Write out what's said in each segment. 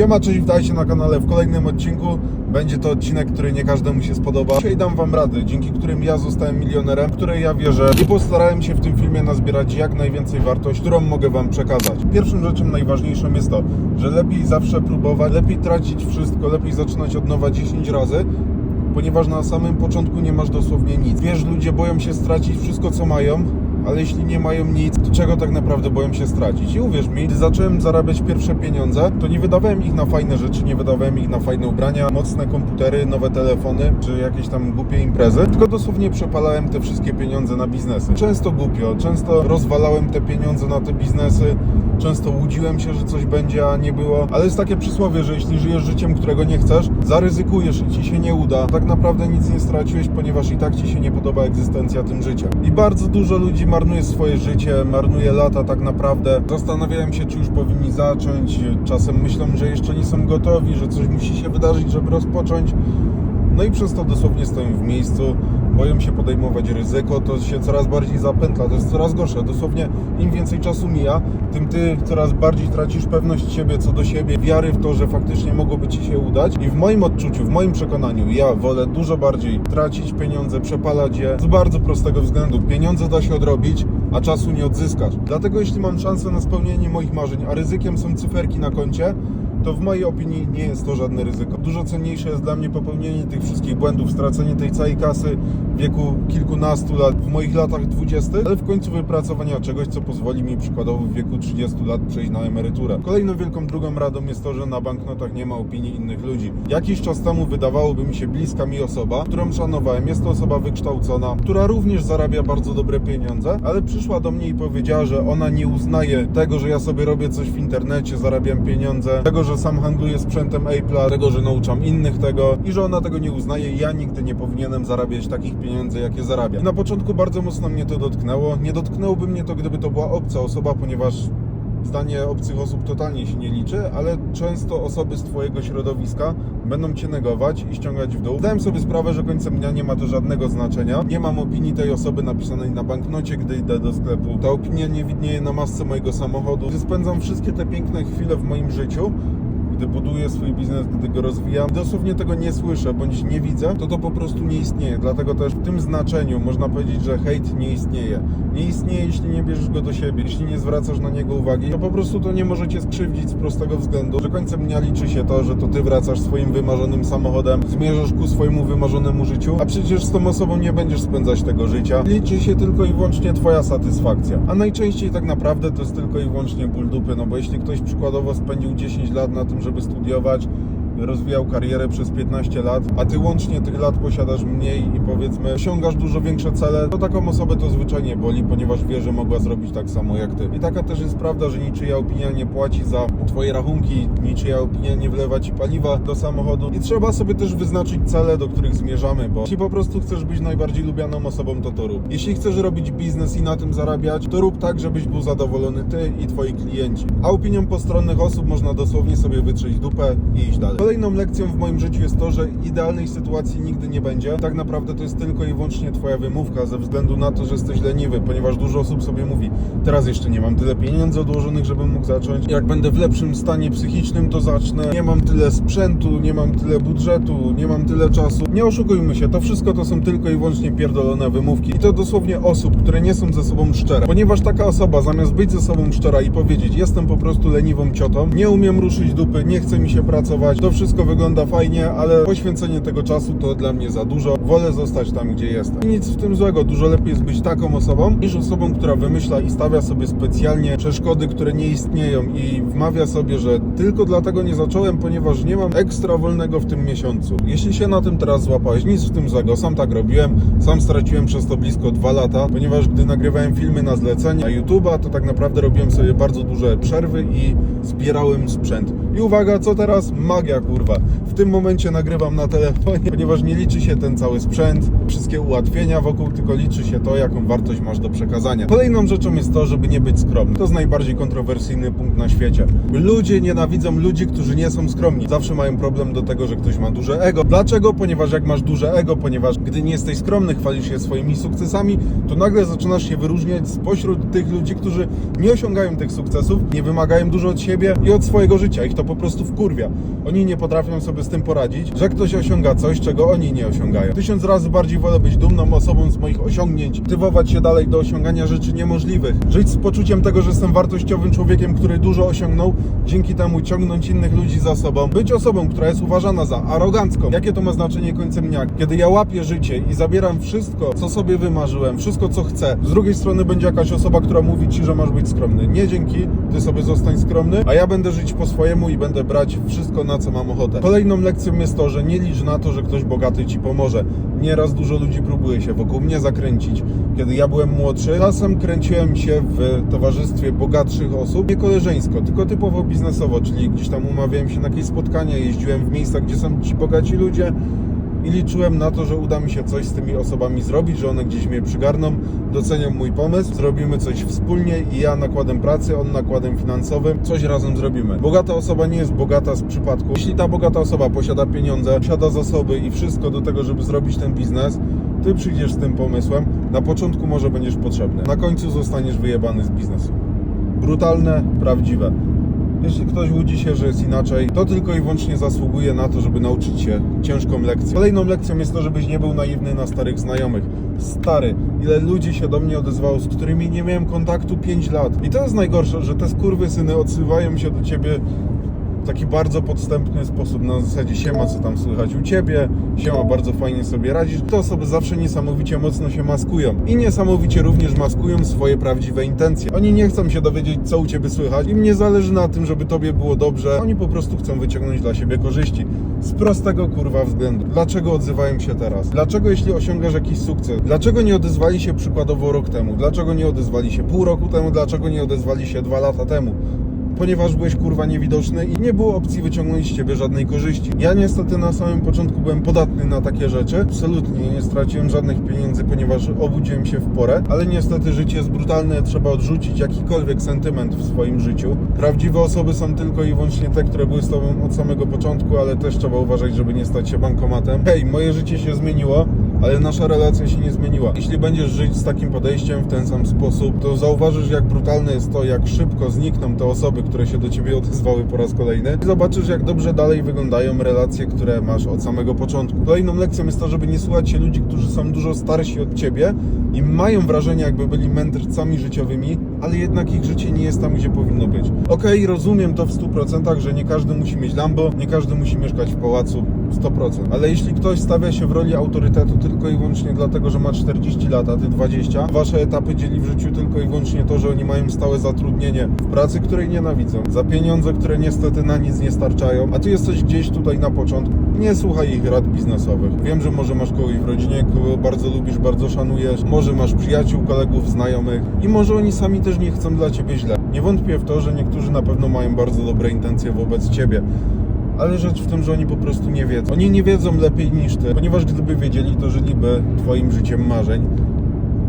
Siema, cześć, witajcie na kanale w kolejnym odcinku. Będzie to odcinek, który nie każdemu się spodoba. Dzisiaj dam Wam rady, dzięki którym ja zostałem milionerem, w której ja wierzę i postarałem się w tym filmie nazbierać jak najwięcej wartość, którą mogę Wam przekazać. Pierwszą rzeczą najważniejszą jest to, że lepiej zawsze próbować, lepiej tracić wszystko, lepiej zaczynać od nowa 10 razy, ponieważ na samym początku nie masz dosłownie nic. Wiesz, ludzie boją się stracić wszystko, co mają, ale jeśli nie mają nic, to czego tak naprawdę boją się stracić? I uwierz mi, gdy zacząłem zarabiać pierwsze pieniądze, to nie wydawałem ich na fajne rzeczy, nie wydawałem ich na fajne ubrania, mocne komputery, nowe telefony, czy jakieś tam głupie imprezy, tylko dosłownie przepalałem te wszystkie pieniądze na biznesy. Często głupio, często rozwalałem te pieniądze na te biznesy, często łudziłem się, że coś będzie, a nie było, ale jest takie przysłowie, że jeśli żyjesz życiem, którego nie chcesz, zaryzykujesz i ci się nie uda, tak naprawdę nic nie straciłeś, ponieważ i tak ci się nie podoba egzystencja tym życiem. I bardzo dużo ludzi marnuje swoje życie, marnuje lata tak naprawdę. Zastanawiają się, czy już powinni zacząć, czasem myślą, że jeszcze nie są gotowi, że coś musi się wydarzyć, żeby rozpocząć. No i przez to dosłownie stoją w miejscu, boją się podejmować ryzyko, to się coraz bardziej zapętla, to jest coraz gorsze. Dosłownie im więcej czasu mija, tym ty coraz bardziej tracisz pewność siebie co do siebie, wiary w to, że faktycznie mogłoby ci się udać. I w moim odczuciu, w moim przekonaniu, ja wolę dużo bardziej tracić pieniądze, przepalać je z bardzo prostego względu. Pieniądze da się odrobić, a czasu nie odzyskasz. Dlatego jeśli mam szansę na spełnienie moich marzeń, a ryzykiem są cyferki na koncie, to w mojej opinii nie jest to żadne ryzyko. Dużo cenniejsze jest dla mnie popełnienie tych wszystkich błędów, stracenie tej całej kasy wieku kilkunastu lat, w moich latach dwudziestych, ale w końcu wypracowania czegoś, co pozwoli mi przykładowo w wieku 30 lat przejść na emeryturę. Kolejną wielką drugą radą jest to, że na banknotach nie ma opinii innych ludzi. Jakiś czas temu wydawałoby mi się bliska mi osoba, którą szanowałem. Jest to osoba wykształcona, która również zarabia bardzo dobre pieniądze, ale przyszła do mnie i powiedziała, że ona nie uznaje tego, że ja sobie robię coś w internecie, zarabiam pieniądze, tego, że sam handluję sprzętem Apple'a, tego, że nauczam innych tego i że ona tego nie uznaje ja nigdy nie powinienem zarabiać takich pieniędzy, jakie zarabia. Na początku bardzo mocno mnie to dotknęło. Nie dotknęłoby mnie to, gdyby to była obca osoba, ponieważ zdanie obcych osób totalnie się nie liczy, ale często osoby z Twojego środowiska będą Cię negować i ściągać w dół. Zdałem sobie sprawę, że końcem dnia nie ma to żadnego znaczenia. Nie mam opinii tej osoby napisanej na banknocie, gdy idę do sklepu. Ta opinia nie widnieje na masce mojego samochodu. Spędzam wszystkie te piękne chwile w moim życiu, gdy buduję swój biznes, gdy go rozwijam, dosłownie tego nie słyszę bądź nie widzę, to to po prostu nie istnieje. Dlatego też w tym znaczeniu można powiedzieć, że hejt nie istnieje. Nie istnieje, jeśli nie bierzesz go do siebie, jeśli nie zwracasz na niego uwagi, to po prostu to nie może cię skrzywdzić z prostego względu, że końcem dnia liczy się to, że to ty wracasz swoim wymarzonym samochodem, zmierzasz ku swojemu wymarzonemu życiu, a przecież z tą osobą nie będziesz spędzać tego życia. Liczy się tylko i wyłącznie twoja satysfakcja. A najczęściej tak naprawdę to jest tylko i wyłącznie ból dupy, no bo jeśli ktoś przykładowo spędził 10 lat na tym, żeby studiować, rozwijał karierę przez 15 lat, a ty łącznie tych lat posiadasz mniej i powiedzmy osiągasz dużo większe cele, to taką osobę to zwyczajnie boli, ponieważ wie, że mogła zrobić tak samo jak ty. I taka też jest prawda, że niczyja opinia nie płaci za twoje rachunki, niczyja opinia nie wlewa ci paliwa do samochodu i trzeba sobie też wyznaczyć cele, do których zmierzamy, bo jeśli po prostu chcesz być najbardziej lubianą osobą, to to rób. Jeśli chcesz robić biznes i na tym zarabiać, to rób tak, żebyś był zadowolony ty i twoi klienci. A opinią postronnych osób można dosłownie sobie wytrzeć dupę i iść dalej. Kolejną lekcją w moim życiu jest to, że idealnej sytuacji nigdy nie będzie. Tak naprawdę to jest tylko i wyłącznie twoja wymówka ze względu na to, że jesteś leniwy, ponieważ dużo osób sobie mówi, teraz jeszcze nie mam tyle pieniędzy odłożonych, żebym mógł zacząć. Jak będę w lepszym stanie psychicznym, to zacznę. Nie mam tyle sprzętu, nie mam tyle budżetu, nie mam tyle czasu. Nie oszukujmy się, to wszystko to są tylko i wyłącznie pierdolone wymówki. I to dosłownie osób, które nie są ze sobą szczere. Ponieważ taka osoba zamiast być ze sobą szczera i powiedzieć, jestem po prostu leniwą ciotą, nie umiem ruszyć dupy, nie chce mi się pracować, to wszystko wygląda fajnie, ale poświęcenie tego czasu to dla mnie za dużo. Wolę zostać tam, gdzie jestem. I nic w tym złego, dużo lepiej jest być taką osobą, niż osobą, która wymyśla i stawia sobie specjalnie przeszkody, które nie istnieją i wmawia sobie, że tylko dlatego nie zacząłem, ponieważ nie mam ekstra wolnego w tym miesiącu. Jeśli się na tym teraz złapałeś, nic w tym złego, sam tak robiłem, sam straciłem przez to blisko dwa lata, ponieważ gdy nagrywałem filmy na zlecenie na YouTube'a, to tak naprawdę robiłem sobie bardzo duże przerwy i zbierałem sprzęt. I uwaga, co teraz? Magia, kurwa. W tym momencie nagrywam na telefonie, ponieważ nie liczy się ten cały sprzęt, wszystkie ułatwienia wokół, tylko liczy się to, jaką wartość masz do przekazania. Kolejną rzeczą jest to, żeby nie być skromny. To jest najbardziej kontrowersyjny punkt na świecie. Ludzie nienawidzą ludzi, którzy nie są skromni. Zawsze mają problem do tego, że ktoś ma duże ego. Dlaczego? Ponieważ jak masz duże ego, ponieważ gdy nie jesteś skromny, chwalisz się swoimi sukcesami, to nagle zaczynasz się wyróżniać spośród tych ludzi, którzy nie osiągają tych sukcesów, nie wymagają dużo od siebie i od swojego życia. Ich to po prostu wkurwia. Oni nie potrafią sobie z tym poradzić, że ktoś osiąga coś, czego oni nie osiągają. Tysiąc razy bardziej wolę być dumną osobą z moich osiągnięć, motywować się dalej do osiągania rzeczy niemożliwych, żyć z poczuciem tego, że jestem wartościowym człowiekiem, który dużo osiągnął, dzięki temu ciągnąć innych ludzi za sobą, być osobą, która jest uważana za arogancką. Jakie to ma znaczenie końcem dnia? Kiedy ja łapię życie i zabieram wszystko, co sobie wymarzyłem, wszystko, co chcę, z drugiej strony będzie jakaś osoba, która mówi ci, że masz być skromny. Nie dzięki, ty sobie zostań skromny, a ja będę żyć po swojemu i będę brać wszystko, na co mam ochotę. Kolejną lekcją jest to, że nie licz na to, że ktoś bogaty ci pomoże. Nieraz dużo ludzi próbuje się wokół mnie zakręcić. Kiedy ja byłem młodszy, czasem kręciłem się w towarzystwie bogatszych osób, nie koleżeńsko, tylko typowo biznesowo, czyli gdzieś tam umawiałem się na jakieś spotkania, jeździłem w miejsca, gdzie są ci bogaci ludzie i liczyłem na to, że uda mi się coś z tymi osobami zrobić, że one gdzieś mnie przygarną, docenią mój pomysł, zrobimy coś wspólnie i ja nakładem pracy, on nakładem finansowym, coś razem zrobimy. Bogata osoba nie jest bogata z przypadku. Jeśli ta bogata osoba posiada pieniądze, posiada zasoby i wszystko do tego, żeby zrobić ten biznes, ty przyjdziesz z tym pomysłem, na początku może będziesz potrzebny, na końcu zostaniesz wyjebany z biznesu. Brutalne, prawdziwe. Jeśli ktoś łudzi się, że jest inaczej, to tylko i wyłącznie zasługuje na to, żeby nauczyć się ciężką lekcję. Kolejną lekcją jest to, żebyś nie był naiwny na starych znajomych. Stary, ile ludzi się do mnie odezwało, z którymi nie miałem kontaktu 5 lat. I to jest najgorsze, że te skurwysyny odsyłają się do ciebie w taki bardzo podstępny sposób, na zasadzie siema, co tam słychać u Ciebie, siema, bardzo fajnie sobie radzisz. Te osoby zawsze niesamowicie mocno się maskują i niesamowicie również maskują swoje prawdziwe intencje. Oni nie chcą się dowiedzieć, co u Ciebie słychać, im nie zależy na tym, żeby Tobie było dobrze, oni po prostu chcą wyciągnąć dla siebie korzyści. Z prostego kurwa względu. Dlaczego odzywają się teraz? Dlaczego jeśli osiągasz jakiś sukces? Dlaczego nie odezwali się przykładowo rok temu? Dlaczego nie odezwali się pół roku temu? Dlaczego nie odezwali się dwa lata temu? Ponieważ byłeś kurwa niewidoczny i nie było opcji wyciągnąć z ciebie żadnej korzyści. Ja niestety na samym początku byłem podatny na takie rzeczy. Absolutnie nie straciłem żadnych pieniędzy, ponieważ obudziłem się w porę, ale niestety życie jest brutalne, trzeba odrzucić jakikolwiek sentyment w swoim życiu. Prawdziwe osoby są tylko i wyłącznie te, które były z tobą od samego początku, ale też trzeba uważać, żeby nie stać się bankomatem. Hej, moje życie się zmieniło, ale nasza relacja się nie zmieniła. Jeśli będziesz żyć z takim podejściem w ten sam sposób, to zauważysz, jak brutalne jest to, jak szybko znikną te osoby, które się do ciebie odezwały po raz kolejny. I zobaczysz, jak dobrze dalej wyglądają relacje, które masz od samego początku. Kolejną lekcją jest to, żeby nie słuchać się ludzi, którzy są dużo starsi od ciebie i mają wrażenie, jakby byli mędrcami życiowymi, ale jednak ich życie nie jest tam, gdzie powinno być. Okej, rozumiem to w 100%, że nie każdy musi mieć Lambo, nie każdy musi mieszkać w pałacu 100%. Ale jeśli ktoś stawia się w roli autorytetu tylko i wyłącznie dlatego, że ma 40 lat, a ty 20, wasze etapy dzieli w życiu tylko i wyłącznie to, że oni mają stałe zatrudnienie w pracy, której nienawidzą, za pieniądze, które niestety na nic nie starczają, a ty jesteś gdzieś tutaj na początku, nie słuchaj ich rad biznesowych. Wiem, że może masz kogoś w rodzinie, kogo bardzo lubisz, bardzo szanujesz, może masz przyjaciół, kolegów, znajomych i może oni sami też nie chcą dla ciebie źle. Nie wątpię w to, że niektórzy na pewno mają bardzo dobre intencje wobec ciebie. Ale rzecz w tym, że oni po prostu nie wiedzą. Oni nie wiedzą lepiej niż ty, ponieważ gdyby wiedzieli, to żyliby twoim życiem marzeń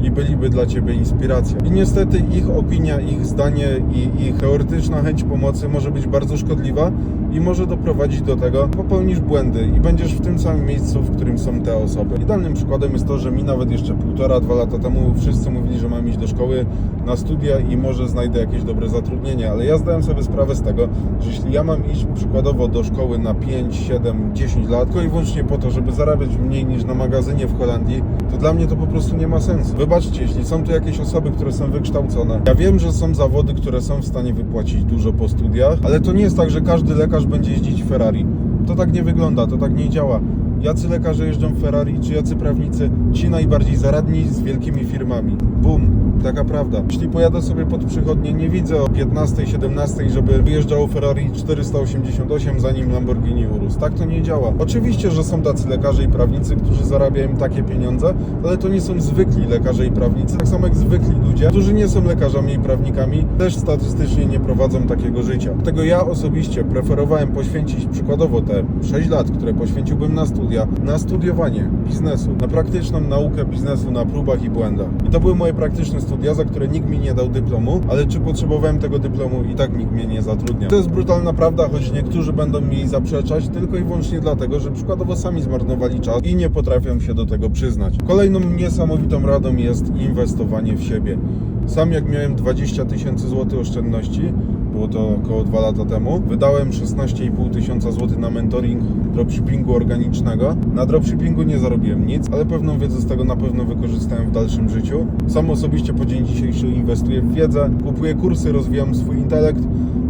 i byliby dla ciebie inspiracją. I niestety ich opinia, ich zdanie i ich teoretyczna chęć pomocy może być bardzo szkodliwa i może doprowadzić do tego, popełnisz błędy i będziesz w tym samym miejscu, w którym są te osoby. Idealnym przykładem jest to, że mi nawet jeszcze półtora, dwa lata temu wszyscy mówili, że mam iść do szkoły na studia i może znajdę jakieś dobre zatrudnienie, ale ja zdałem sobie sprawę z tego, że jeśli ja mam iść przykładowo do szkoły na 5, 7, 10 lat, tylko i wyłącznie po to, żeby zarabiać mniej niż na magazynie w Holandii, to dla mnie to po prostu nie ma sensu. Wybaczcie, jeśli są tu jakieś osoby, które są wykształcone. Ja wiem, że są zawody, które są w stanie wypłacić dużo po studiach, ale to nie jest tak, że każdy lekarz będzie jeździć Ferrari. To tak nie wygląda, to tak nie działa. Jacy lekarze jeżdżą Ferrari, czy jacy prawnicy, ci najbardziej zaradni z wielkimi firmami. Bum, taka prawda. Jeśli pojadę sobie pod przychodnie, nie widzę o 15, 17, żeby wyjeżdżało Ferrari 488, zanim Lamborghini urósł. Tak to nie działa. Oczywiście, że są tacy lekarze i prawnicy, którzy zarabiają takie pieniądze, ale to nie są zwykli lekarze i prawnicy, tak samo jak zwykli ludzie, którzy nie są lekarzami i prawnikami, też statystycznie nie prowadzą takiego życia. Dlatego ja osobiście preferowałem poświęcić przykładowo te 6 lat, które poświęciłbym na studia, na studiowanie biznesu, na praktyczną naukę biznesu, na próbach i błędach. I to były moje praktyczne studia, za które nikt mi nie dał dyplomu, ale czy potrzebowałem tego dyplomu i tak nikt mnie nie zatrudnia. To jest brutalna prawda, choć niektórzy będą mi zaprzeczać tylko i wyłącznie dlatego, że przykładowo sami zmarnowali czas i nie potrafią się do tego przyznać. Kolejną niesamowitą radą jest inwestowanie w siebie. Sam jak miałem 20 tysięcy złotych oszczędności, było to około 2 lata temu, wydałem 16,5 tysiąca złotych na mentoring dropshippingu organicznego. Na dropshippingu nie zarobiłem nic, ale pewną wiedzę z tego na pewno wykorzystałem w dalszym życiu. Sam osobiście po dzień dzisiejszy inwestuję w wiedzę, kupuję kursy, rozwijam swój intelekt,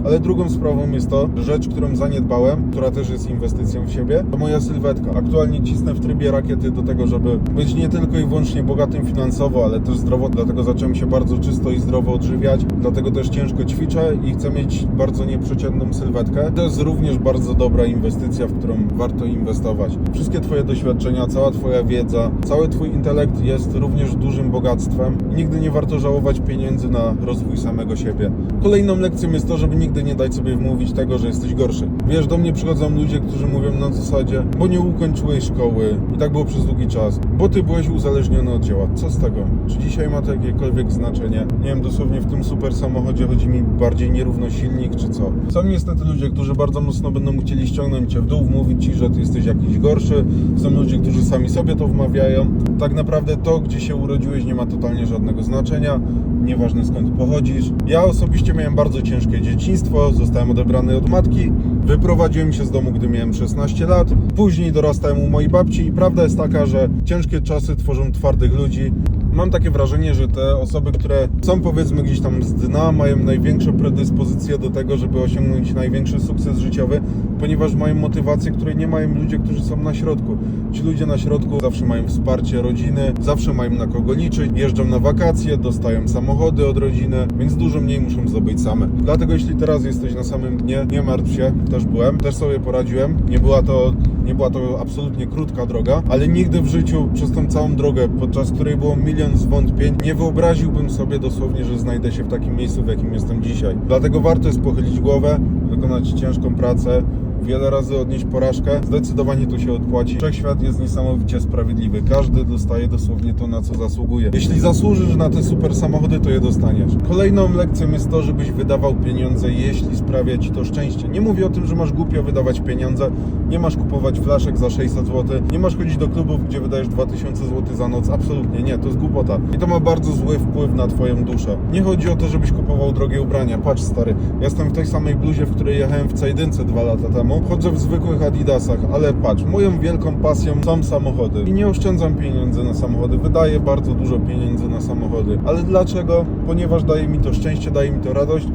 ale drugą sprawą jest to, rzecz, którą zaniedbałem, która też jest inwestycją w siebie, to moja sylwetka. Aktualnie cisnę w trybie rakiety do tego, żeby być nie tylko i wyłącznie bogatym finansowo, ale też zdrowotnie. Dlatego zacząłem się bardzo czysto i zdrowo odżywiać. Dlatego też ciężko ćwiczę i chcę mieć bardzo nieprzeciętną sylwetkę. To jest również bardzo dobra inwestycja, w którą warto inwestować. Wszystkie Twoje doświadczenia, cała Twoja wiedza, cały Twój intelekt jest również dużym bogactwem. Nigdy nie warto żałować pieniędzy na rozwój samego siebie. Kolejną lekcją jest to, żeby nigdy nie dać sobie wmówić tego, że jesteś gorszy. Wiesz, do mnie przychodzą ludzie, którzy mówią na zasadzie, bo nie ukończyłeś szkoły i tak było przez długi czas, bo ty byłeś uzależniony od dzieła. Co z tego? Czy dzisiaj ma to jakiekolwiek znaczenie? Nie wiem, dosłownie w tym super samochodzie chodzi mi bardziej nierówno silnik, czy co? Są niestety ludzie, którzy bardzo mocno będą chcieli ściągnąć cię w dół, wmówić ci, że ty jesteś jakiś gorszy. Są ludzie, którzy sami sobie to wmawiają. Tak naprawdę to, gdzie się urodziłeś, nie ma totalnie żadnego znaczenia. Nieważne skąd pochodzisz. Ja osobiście miałem bardzo ciężkie dzieciństwo, zostałem odebrany od matki, wyprowadziłem się z domu, gdy miałem 16 lat. Później dorastałem u mojej babci i prawda jest taka, że ciężkie czasy tworzą twardych ludzi. Mam takie wrażenie, że te osoby, które są powiedzmy gdzieś tam z dna, mają największe predyspozycje do tego, żeby osiągnąć największy sukces życiowy, ponieważ mają motywację, której nie mają ludzie, którzy są na środku. Ci ludzie na środku zawsze mają wsparcie rodziny, zawsze mają na kogo liczyć, jeżdżą na wakacje, dostają samochody od rodziny, więc dużo mniej muszą zdobyć same. Dlatego jeśli teraz jesteś na samym dnie, nie martw się, też byłem, też sobie poradziłem. Nie była to, nie była to absolutnie krótka droga, ale nigdy w życiu przez tą całą drogę, podczas której było milion zwątpień, nie wyobraziłbym sobie dosłownie, że znajdę się w takim miejscu, w jakim jestem dzisiaj. Dlatego warto jest pochylić głowę, wykonać ciężką pracę, wiele razy odnieść porażkę, zdecydowanie to się odpłaci. Wszechświat jest niesamowicie sprawiedliwy. Każdy dostaje dosłownie to, na co zasługuje. Jeśli zasłużysz na te super samochody, to je dostaniesz. Kolejną lekcją jest to, żebyś wydawał pieniądze, jeśli sprawia ci to szczęście. Nie mówię o tym, że masz głupio wydawać pieniądze, nie masz kupować flaszek za 600 zł, nie masz chodzić do klubów, gdzie wydajesz 2000 zł za noc. Absolutnie nie, to jest głupota. I to ma bardzo zły wpływ na twoją duszę. Nie chodzi o to, żebyś kupował drogie ubrania. Patrz stary, jestem w tej samej bluzie, w której jechałem w C1 dwa lata temu. Chodzę w zwykłych adidasach, ale patrz, moją wielką pasją są samochody. I nie oszczędzam pieniędzy na samochody, wydaję bardzo dużo pieniędzy na samochody. Ale dlaczego? Ponieważ daje mi to szczęście, daje mi to radość.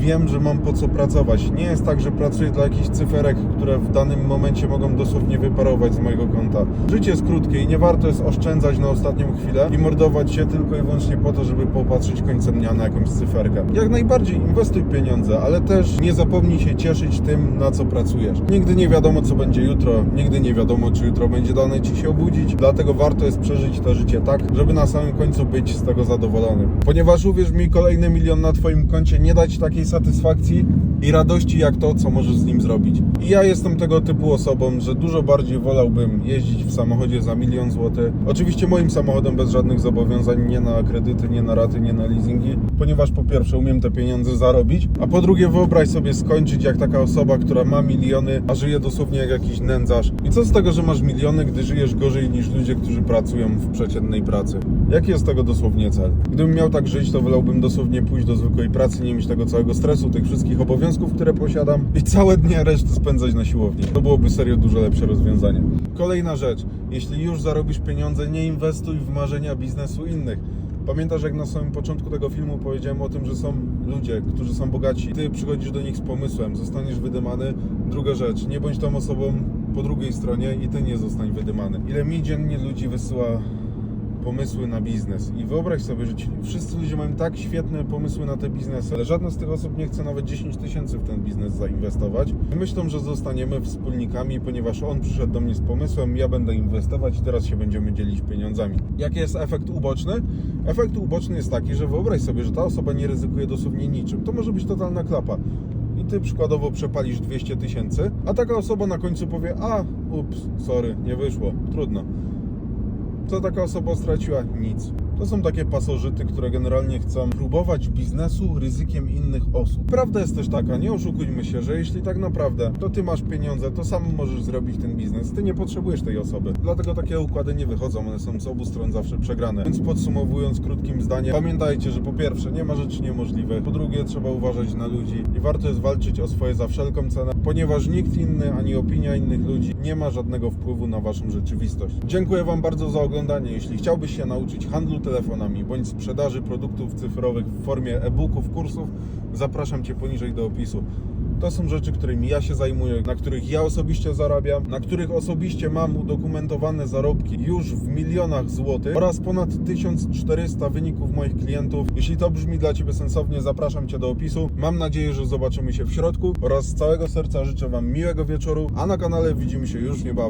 Wiem, że mam po co pracować. Nie jest tak, że pracuję dla jakichś cyferek, które w danym momencie mogą dosłownie wyparować z mojego konta. Życie jest krótkie i nie warto jest oszczędzać na ostatnią chwilę i mordować się tylko i wyłącznie po to, żeby popatrzeć końcem dnia na jakąś cyferkę. Jak najbardziej inwestuj pieniądze, ale też nie zapomnij się cieszyć tym, na co pracujesz. Nigdy nie wiadomo, co będzie jutro. Nigdy nie wiadomo, czy jutro będzie dane ci się obudzić. Dlatego warto jest przeżyć to życie tak, żeby na samym końcu być z tego zadowolonym. Ponieważ uwierz mi, kolejny milion na twoim koncie nie dać takiej satysfakcji i radości jak to, co możesz z nim zrobić. I ja jestem tego typu osobą, że dużo bardziej wolałbym jeździć w samochodzie za milion złotych. Oczywiście moim samochodem bez żadnych zobowiązań, nie na kredyty, nie na raty, nie na leasingi, ponieważ po pierwsze umiem te pieniądze zarobić, a po drugie wyobraź sobie skończyć jak taka osoba, która ma miliony, a żyje dosłownie jak jakiś nędzarz. I co z tego, że masz miliony, gdy żyjesz gorzej niż ludzie, którzy pracują w przeciętnej pracy? Jaki jest tego dosłownie cel? Gdybym miał tak żyć, to wolałbym dosłownie pójść do zwykłej pracy, nie mieć tego całego stresu, tych wszystkich obowiązków, które posiadam i całe dnie resztę spędzać na siłowni. To byłoby serio dużo lepsze rozwiązanie. Kolejna rzecz. Jeśli już zarobisz pieniądze, nie inwestuj w marzenia biznesu innych. Pamiętasz, jak na samym początku tego filmu powiedziałem o tym, że są ludzie, którzy są bogaci. Ty przychodzisz do nich z pomysłem, zostaniesz wydymany. Druga rzecz, nie bądź tą osobą, po drugiej stronie i ty nie zostań wydymany. Ile mi dziennie ludzi wysyła pomysły na biznes. I wyobraź sobie, że ci wszyscy ludzie mają tak świetne pomysły na te biznesy, ale żadna z tych osób nie chce nawet 10 tysięcy w ten biznes zainwestować. Myślą, że zostaniemy wspólnikami, ponieważ on przyszedł do mnie z pomysłem, ja będę inwestować i teraz się będziemy dzielić pieniądzami. Jaki jest efekt uboczny? Efekt uboczny jest taki, że wyobraź sobie, że ta osoba nie ryzykuje dosłownie niczym. To może być totalna klapa. I ty przykładowo przepalisz 200 tysięcy, a taka osoba na końcu powie, a ups, sorry, nie wyszło, trudno co taka osoba straciła? Nic. To są takie pasożyty, które generalnie chcą próbować biznesu ryzykiem innych osób. Prawda jest też taka, nie oszukujmy się, że jeśli tak naprawdę to ty masz pieniądze, to sam możesz zrobić ten biznes. Ty nie potrzebujesz tej osoby. Dlatego takie układy nie wychodzą, one są z obu stron zawsze przegrane. Więc podsumowując krótkim zdaniem, pamiętajcie, że po pierwsze nie ma rzeczy niemożliwych, po drugie trzeba uważać na ludzi i warto jest walczyć o swoje za wszelką cenę, ponieważ nikt inny ani opinia innych ludzi nie ma żadnego wpływu na waszą rzeczywistość. Dziękuję wam bardzo za oglądanie. Jeśli chciałbyś się nauczyć handlu telefonami bądź sprzedaży produktów cyfrowych w formie e-booków, kursów, zapraszam cię poniżej do opisu. To są rzeczy, którymi ja się zajmuję, na których ja osobiście zarabiam, na których osobiście mam udokumentowane zarobki już w milionach złotych oraz ponad 1400 wyników moich klientów. Jeśli to brzmi dla Ciebie sensownie, zapraszam Cię do opisu. Mam nadzieję, że zobaczymy się w środku oraz z całego serca życzę Wam miłego wieczoru, a na kanale widzimy się już niebawem.